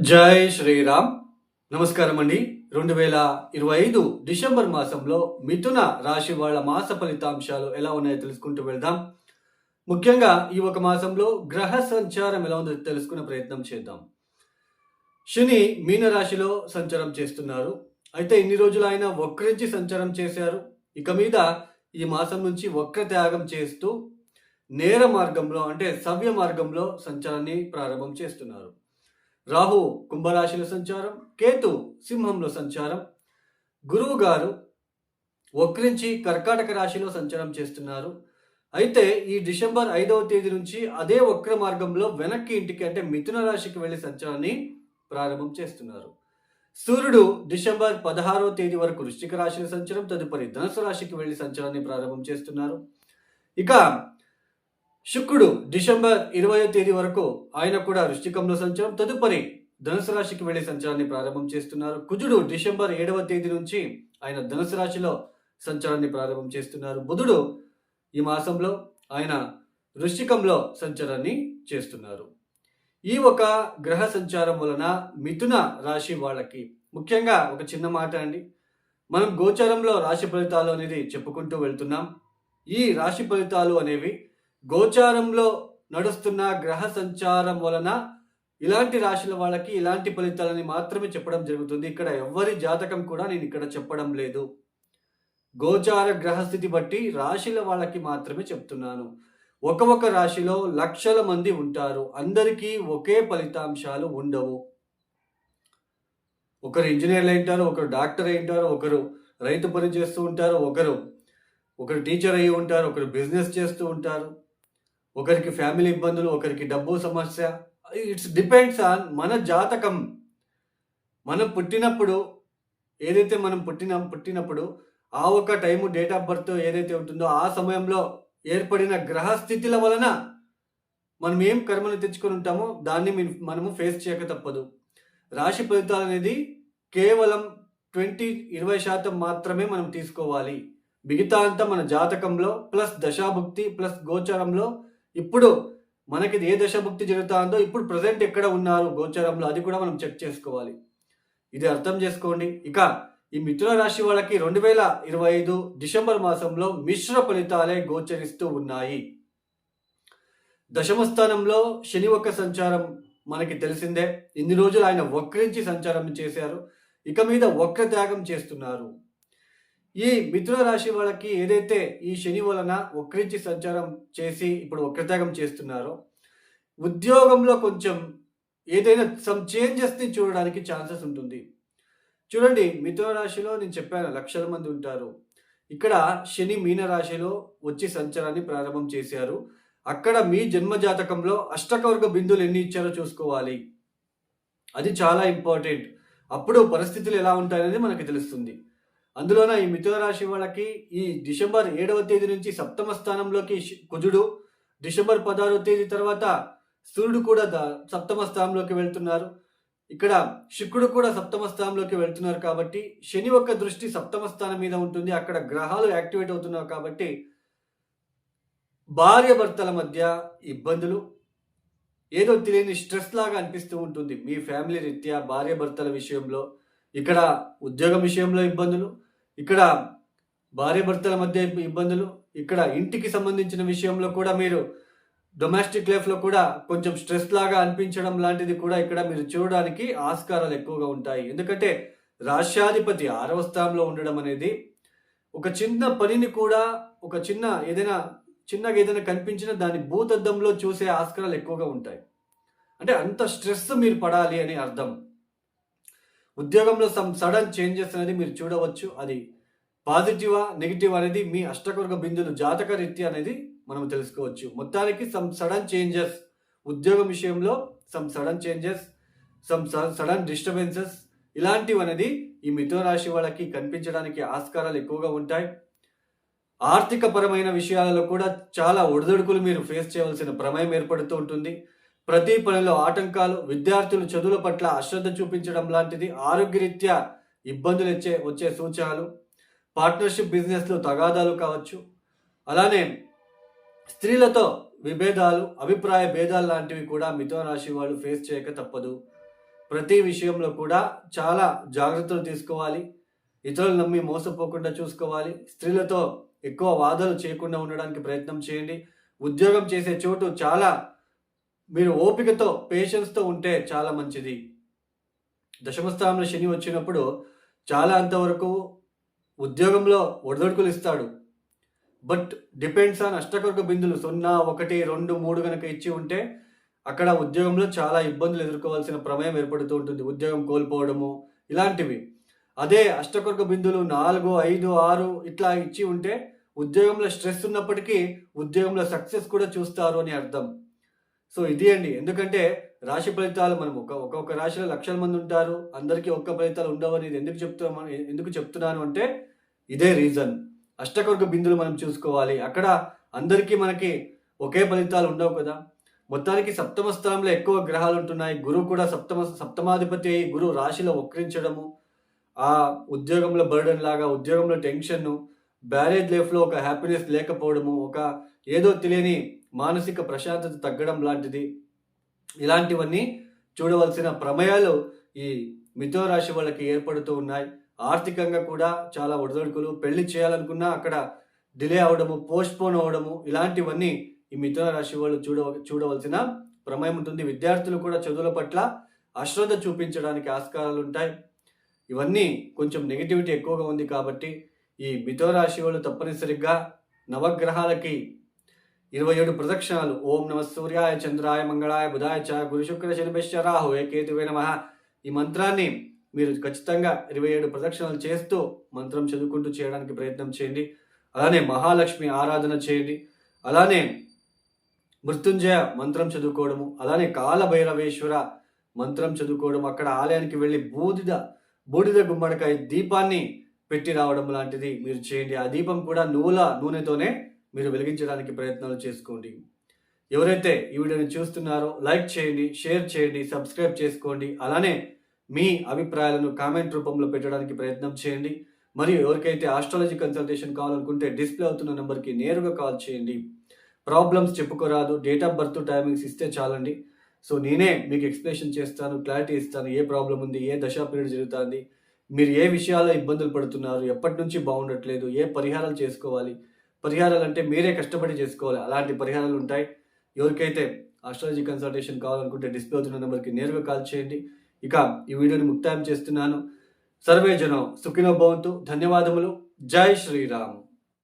జై శ్రీరామ్. నమస్కారం అండి. రెండు వేల ఇరవై ఐదు డిసెంబర్ మాసంలో మిథున రాశి వాళ్ళ మాస ఫలితాంశాలు ఎలా ఉన్నాయో తెలుసుకుంటూ వెళ్దాం. ముఖ్యంగా ఈ ఒక మాసంలో గ్రహ సంచారం ఎలా ఉందో తెలుసుకునే ప్రయత్నం చేద్దాం. శని మీన రాశిలో సంచారం చేస్తున్నారు. అయితే ఇన్ని రోజులు ఆయన వక్రించి సంచారం చేశారు. ఇక మీద ఈ మాసం నుంచి వక్ర త్యాగం చేస్తూ నేర మార్గంలో అంటే సవ్య మార్గంలో సంచారాన్ని ప్రారంభం చేస్తున్నారు. రాహు కుంభరాశిలో సంచారం కేతు సింహంలో సంచారం. గురువు గారు వక్రించి కర్కాటక రాశిలో సంచారం చేస్తున్నారు. అయితే ఈ డిసెంబర్ ఐదవ తేదీ నుంచి అదే వక్ర మార్గంలో వెనక్కి ఇంటికి అంటే మిథున రాశికి వెళ్ళి సంచారాన్ని ప్రారంభం చేస్తున్నారు. సూర్యుడు డిసెంబర్ పదహారవ తేదీ వరకు వృశ్చిక రాశిని సంచారం తదుపరి ధనుసు రాశికి వెళ్ళి సంచారాన్ని ప్రారంభం చేస్తున్నారు. ఇక శుక్రుడు డిసెంబర్ ఇరవయో తేదీ వరకు ఆయన కూడా వృష్టికంలో సంచారం. తదుపరి ధనుసు రాశికి వెళ్ళే సంచారాన్ని ప్రారంభం చేస్తున్నారు. కుజుడు డిసెంబర్ ఏడవ తేదీ నుంచి ఆయన ధనుసు రాశిలో సంచారాన్ని ప్రారంభం చేస్తున్నారు. బుధుడు ఈ మాసంలో ఆయన వృష్టికంలో సంచారాన్ని చేస్తున్నారు. ఈ ఒక గ్రహ సంచారం వలన మిథున రాశి వాళ్ళకి ముఖ్యంగా ఒక చిన్న మాట అండి. మనం గోచారంలో రాశి ఫలితాలు అనేది చెప్పుకుంటూ వెళ్తున్నాం. ఈ రాశి ఫలితాలు అనేవి గోచారంలో నడుస్తున్న గ్రహ సంచారం వలన ఇలాంటి రాశుల వాళ్ళకి ఇలాంటి ఫలితాలని మాత్రమే చెప్పడం జరుగుతుంది. ఇక్కడ ఎవరి జాతకం కూడా నేను ఇక్కడ చెప్పడం లేదు. గోచార గ్రహస్థితి బట్టి రాశుల వాళ్ళకి మాత్రమే చెప్తున్నాను. ఒక ఒక రాశిలో లక్షల మంది ఉంటారు. అందరికీ ఒకే ఫలితాంశాలు ఉండవు. ఒకరు ఇంజనీర్లు అయింటారు ఒకరు డాక్టర్ అయింటారు ఒకరు రైతు పని చేస్తూ ఉంటారు ఒకరు ఒకరు టీచర్ అయి ఉంటారు ఒకరు బిజినెస్ చేస్తూ ఉంటారు. ఒకరికి ఫ్యామిలీ ఇబ్బందులు ఒకరికి డబ్బు సమస్య. ఇట్స్ డిపెండ్స్ ఆన్ మన జాతకం. మనం పుట్టినప్పుడు ఏదైతే మనం పుట్టిన పుట్టినప్పుడు ఆ ఒక టైము డేట్ ఆఫ్ బర్త్ ఏదైతే ఉంటుందో ఆ సమయంలో ఏర్పడిన గ్రహ స్థితుల వలన మనం ఏం కర్మను తెచ్చుకొని ఉంటామో దాన్ని మీ- మనము ఫేస్ చేయక తప్పదు. రాశి ఫలితాలు అనేది కేవలం ట్వంటీ ఇరవై శాతం మాత్రమే మనం తీసుకోవాలి. మిగతా అంతా మన జాతకంలో ప్లస్ దశాభుక్తి ప్లస్ గోచరంలో ఇప్పుడు మనకి ఏ దశభుక్తి జరుగుతుందో ఇప్పుడు ప్రజెంట్ ఎక్కడ ఉన్నారు గోచరంలో అది కూడా మనం చెక్ చేసుకోవాలి. ఇది అర్థం చేసుకోండి. ఇక ఈ మిథున రాశి వాళ్ళకి రెండు వేల ఇరవై ఐదు డిసెంబర్ మాసంలో మిశ్ర ఫలితాలే గోచరిస్తూ ఉన్నాయి. దశమ స్థానంలో శని ఒక్క సంచారం మనకి తెలిసిందే. ఇన్ని రోజులు ఆయన వక్రించి సంచారం చేశారు. ఇక మీద వక్ర త్యాగం చేస్తున్నారు. ఈ మిథున రాశి వాళ్ళకి ఏదైతే ఈ శని వలన వక్రించి సంచారం చేసి ఇప్పుడు వక్రత్యాగం చేస్తున్నారో ఉద్యోగంలో కొంచెం ఏదైనా సమ్ చేంజెస్ని చూడడానికి ఛాన్సెస్ ఉంటుంది. చూడండి మిథున రాశిలో నేను చెప్పాను లక్షల మంది ఉంటారు. ఇక్కడ శని మీన రాశిలో వచ్చి సంచారాన్ని ప్రారంభం చేశారు. అక్కడ మీ జన్మ జాతకంలో అష్టకవర్గ బిందువులు ఎన్ని ఇచ్చారో చూసుకోవాలి. అది చాలా ఇంపార్టెంట్ అప్పుడు పరిస్థితులు ఎలా ఉంటాయనేది మనకి తెలుస్తుంది. అందులోన ఈ మిథున రాశి వాళ్ళకి ఈ డిసెంబర్ ఏడవ తేదీ నుంచి సప్తమ స్థానంలోకి కుజుడు డిసెంబర్ పదహారవ తేదీ తర్వాత సూర్యుడు కూడా సప్తమ స్థానంలోకి వెళ్తున్నారు. ఇక్కడ శుక్రుడు కూడా సప్తమ స్థానంలోకి వెళ్తున్నారు కాబట్టి శని యొక్క దృష్టి సప్తమ స్థానం మీద ఉంటుంది. అక్కడ గ్రహాలు యాక్టివేట్ అవుతున్నారు కాబట్టి భార్య భర్తల మధ్య ఇబ్బందులు ఏదో తెలియని స్ట్రెస్ లాగా అనిపిస్తూ ఉంటుంది. మీ ఫ్యామిలీ రీత్యా భార్య భర్తల విషయంలో ఇక్కడ ఉద్యోగం విషయంలో ఇబ్బందులు ఇక్కడ భార్య భర్తల మధ్య ఇబ్బందులు ఇక్కడ ఇంటికి సంబంధించిన విషయంలో కూడా మీరు డొమెస్టిక్ లైఫ్లో కూడా కొంచెం స్ట్రెస్ లాగా అనిపించడం లాంటిది కూడా ఇక్కడ మీరు చూడడానికి ఆస్కారాలు ఎక్కువగా ఉంటాయి. ఎందుకంటే రాష్ట్రాధిపతి ఆరవ స్థానంలో ఉండడం అనేది ఒక చిన్న పనిని కూడా ఒక చిన్న ఏదైనా చిన్నగా ఏదైనా కనిపించినా దాని భూతద్దంలో చూసే ఆస్కారాలు ఎక్కువగా ఉంటాయి. అంటే అంత స్ట్రెస్ మీరు పడాలి అని అర్థం. ఉద్యోగంలో సమ్ సడన్ చేంజెస్ అనేది మీరు చూడవచ్చు. అది పాజిటివా నెగిటివ్ అనేది మీ అష్టకవర్గ బిందులు జాతక రీత్యా అనేది మనం తెలుసుకోవచ్చు. మొత్తానికి సమ్ సడన్ చేంజెస్ ఉద్యోగం విషయంలో some sudden changes some sudden disturbances ఇలాంటివి అనేది ఈ మిథున రాశి వాళ్ళకి కనిపించడానికి ఆస్కారాలు ఎక్కువగా ఉంటాయి. ఆర్థిక పరమైన విషయాలలో కూడా చాలా ఒడిదొడుకులు మీరు ఫేస్ చేయవలసిన ప్రమేయం ఏర్పడుతూ ఉంటుంది. ప్రతి పనిలో ఆటంకాలు విద్యార్థులు చదువుల పట్ల అశ్రద్ధ చూపించడం లాంటిది ఆరోగ్యరీత్యా ఇబ్బందులు ఇచ్చే వచ్చే సూచనలు. పార్ట్నర్షిప్ బిజినెస్లో తగాదాలు కావచ్చు. అలానే స్త్రీలతో విభేదాలు అభిప్రాయ భేదాలు లాంటివి కూడా మిథున రాశి వాళ్ళు ఫేస్ చేయక తప్పదు. ప్రతి విషయంలో కూడా చాలా జాగ్రత్తలు తీసుకోవాలి. ఇతరులు నమ్మి మోసపోకుండా చూసుకోవాలి. స్త్రీలతో ఎక్కువ వాదనలు చేయకుండా ఉండడానికి ప్రయత్నం చేయండి. ఉద్యోగం చేసే చోటు చాలా మీరు ఓపికతో పేషెన్స్తో ఉంటే చాలా మంచిది. దశమస్థానంలో శని వచ్చినప్పుడు చాలా అంతవరకు ఉద్యోగంలో ఒడిదొడుకులు ఇస్తాడు. బట్ డిపెండ్స్ ఆన్ అష్టకొరక బిందులు సున్నా ఒకటి రెండు మూడు కనుక ఇచ్చి ఉంటే అక్కడ ఉద్యోగంలో చాలా ఇబ్బందులు ఎదుర్కోవాల్సిన ప్రమేయం ఏర్పడుతూ ఉంటుంది. ఉద్యోగం కోల్పోవడము ఇలాంటివి. అదే అష్టకొరక బిందులు నాలుగు ఐదు ఆరు ఇట్లా ఇచ్చి ఉంటే ఉద్యోగంలో స్ట్రెస్ ఉన్నప్పటికీ ఉద్యోగంలో సక్సెస్ కూడా చూస్తారు అని అర్థం. సో ఇది అండి. ఎందుకంటే రాశి ఫలితాలు మనం ఒక ఒక్కొక్క రాశిలో లక్షల మంది ఉంటారు. అందరికీ ఒక్క ఫలితాలు ఉండవు అనేది ఎందుకు చెప్తున్నాను ఎందుకు చెప్తున్నాను అంటే ఇదే రీజన్. అష్టకొరక బిందులు మనం చూసుకోవాలి. అక్కడ అందరికీ మనకి ఒకే ఫలితాలు ఉండవు కదా. మొత్తానికి సప్తమ స్థానంలో ఎక్కువ గ్రహాలు ఉంటున్నాయి. గురువు కూడా సప్తమ సప్తమాధిపతి అయి గురువు రాశిలో వక్రించడము ఆ ఉద్యోగంలో బర్డన్ లాగా ఉద్యోగంలో టెన్షన్ బ్యారేజ్ లైఫ్లో ఒక హ్యాపీనెస్ లేకపోవడము ఒక ఏదో తెలియని మానసిక ప్రశాంతత తగ్గడం లాంటిది. ఇలాంటివన్నీ చూడవలసిన ప్రమేయాలు ఈ మిథో రాశి వాళ్ళకి ఏర్పడుతూ ఉన్నాయి. ఆర్థికంగా కూడా చాలా ఒడిదొడుకులు. పెళ్ళి చేయాలనుకున్నా అక్కడ డిలే అవడము పోస్ట్పోన్ అవడము ఇలాంటివన్నీ ఈ మిథున రాశి వాళ్ళు చూడ చూడవలసిన ప్రమేయం ఉంటుంది. విద్యార్థులు కూడా చదువుల పట్ల అశ్రద్ధ చూపించడానికి ఆస్కారాలు ఉంటాయి. ఇవన్నీ కొంచెం నెగిటివిటీ ఎక్కువగా ఉంది కాబట్టి ఈ మిథున రాశి వాళ్ళు తప్పనిసరిగా నవగ్రహాలకి ఇరవై ఏడు ప్రదక్షిణాలు. ఓం నమ సూర్యాయ చంద్రాయ మంగళాయ బుధాయ చ గురు శుక్ర శనిభ్య రాహు కేతువే నమ. ఈ మంత్రాన్ని మీరు ఖచ్చితంగా ఇరవై ఏడు ప్రదక్షిణలు చేస్తూ మంత్రం చదువుకుంటూ చేయడానికి ప్రయత్నం చేయండి. అలానే మహాలక్ష్మి ఆరాధన చేయండి. అలానే మృత్యుంజయ మంత్రం చదువుకోవడము అలానే కాలభైరవేశ్వర మంత్రం చదువుకోవడం అక్కడ ఆలయానికి వెళ్ళి బూడిద బూడిద గుమ్మడికాయ దీపాన్ని పెట్టి రావడం లాంటిది మీరు చేయండి. ఆ దీపం కూడా నూల నూనెతోనే మీరు వెలిగించడానికి ప్రయత్నాలు చేసుకోండి. ఎవరైతే ఈ వీడియోని చూస్తున్నారో లైక్ చేయండి షేర్ చేయండి సబ్స్క్రైబ్ చేసుకోండి. అలానే మీ అభిప్రాయాలను కామెంట్ రూపంలో పెట్టడానికి ప్రయత్నం చేయండి. మరియు ఎవరికైతే ఆస్ట్రాలజీ కన్సల్టేషన్ కావాలనుకుంటే డిస్ప్లే అవుతున్న నెంబర్కి నేరుగా కాల్ చేయండి. ప్రాబ్లమ్స్ చెప్పుకోరాదు డేట్ ఆఫ్ బర్త్ టైమింగ్స్ ఇస్తే చాలండి. సో నేనే మీకు ఎక్స్ప్లెనేషన్ చేస్తాను క్లారిటీ ఇస్తాను ఏ ప్రాబ్లం ఉంది ఏ దశా పీరియడ్ జరుగుతుంది మీరు ఏ విషయాల్లో ఇబ్బందులు పడుతున్నారు ఎప్పటి నుంచి బాగుండట్లేదు ఏ పరిహారాలు చేసుకోవాలి పరిహారాలు అంటే మీరే కష్టపడి చేసుకోవాలి. అలాంటి పరిహారాలు ఉంటాయి. ఎవరికైతే ఆస్ట్రాలజీ కన్సల్టేషన్ కావాలనుకుంటే డిస్ప్లే అవుతున్న నెంబర్కి నేరుగా కాల్ చేయండి. ఇక ఈ వీడియోని ముక్తాయం చేస్తున్నాను. సర్వే జనం సుఖినో భవంతు. ధన్యవాదములు. జై శ్రీరామ్.